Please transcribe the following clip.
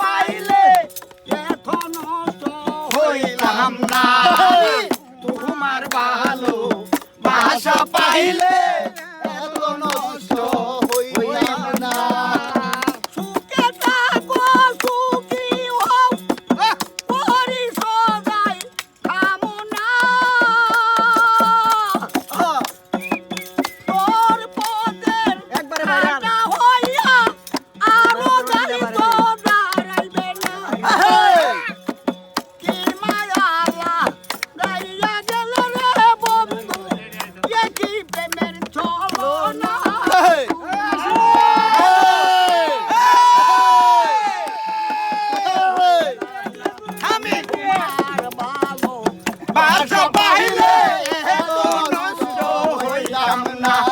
পাইলে এখন হইলাম না। তোমার ভালো ভাষা পাইলে না